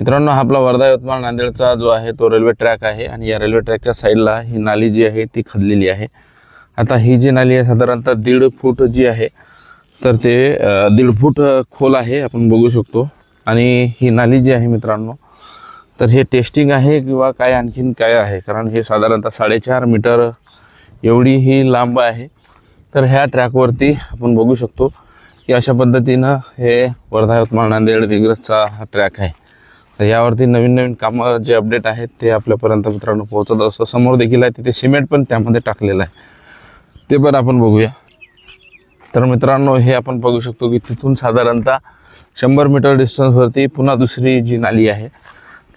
मित्रांनो हा आपला वर्धा यवतमाळ नांदेडचा जो आहे तो रेल्वे ट्रॅक आहे आणि या रेल्वे ट्रॅकच्या साईडला ही नाली जी आहे ती खदलेली आहे. आता ही जी नाली आहे साधारणतः दीड फूट जी आहे तर ते दीड फूट खोल आहे आपण बघू शकतो. आणि ही नाली जी आहे मित्रांनो तर हे टेस्टिंग आहे किंवा काय आणखीन काय आहे? कारण हे साधारणतः साडेचार मीटर एवढी ही लांब आहे. तर ह्या ट्रॅकवरती आपण बघू शकतो की अशा पद्धतीनं हे वर्धा यवतमाळ नांदेड दिग्रजचा हा ट्रॅक आहे. तर यावरती नवीन नवीन कामं जे अपडेट आहेत ते आपल्यापर्यंत मित्रांनो पोहोचत असतं. समोर देखील आहे तिथे सिमेंट पण त्यामध्ये टाकलेलं आहे. ते पण आपण बघूया. तर मित्रांनो हे आपण बघू शकतो की तिथून साधारणतः शंभर मीटर डिस्टन्सवरती पुन्हा दुसरी जी नाली आहे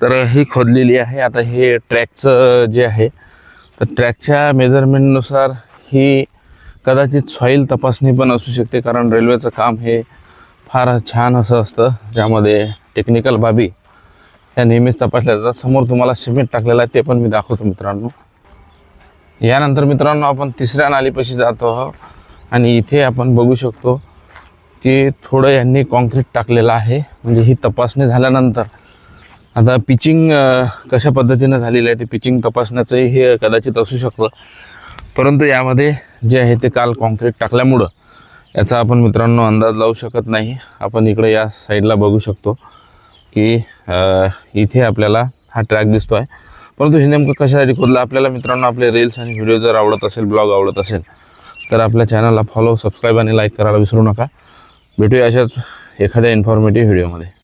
तर ही खोदलेली आहे. आता हे ट्रॅकचं जे आहे तर ट्रॅकच्या मेजरमेंटनुसार ही कदाचित सॉईल तपासणी पण असू शकते कारण रेल्वेचं काम हे फार छान असं असतं ज्यामध्ये टेक्निकल बाबी ह्या नेहमीच तपासल्या जातात. समोर तुम्हाला सिमेंट टाकलेलं आहे ते पण मी दाखवतो मित्रांनो. यानंतर मित्रांनो आपण तिसऱ्या नालीपाशी जातो आहोत. आणि इथे आपण बघू शकतो की थोडं यांनी कॉन्क्रीट टाकलेलं आहे. म्हणजे ही तपासणी झाल्यानंतर. आता पिचिंग कशा पद्धतीनं झालेलं आहे ते पिचिंग तपासण्याचंही हे कदाचित असू शकतं. परंतु यामध्ये जे आहे ते काल कॉन्क्रीट टाकल्यामुळं याचा आपण मित्रांनो अंदाज लावू शकत नाही. आपण इकडे या साईडला बघू शकतो. की इथे आपल्याला हा ट्रॅक दिसतो आहे परंतु हे नेमकं कशासाठी खोदलं? आपल्याला मित्रांनो आपले रील्स आणि व्हिडिओ जर आवडत असेल ब्लॉग आवडत असेल तर आपल्या चॅनलला फॉलो सबस्क्राईब आणि लाईक करायला विसरू नका. भेटूया अशाच एखाद्या इन्फॉर्मेटिव्ह व्हिडिओमध्ये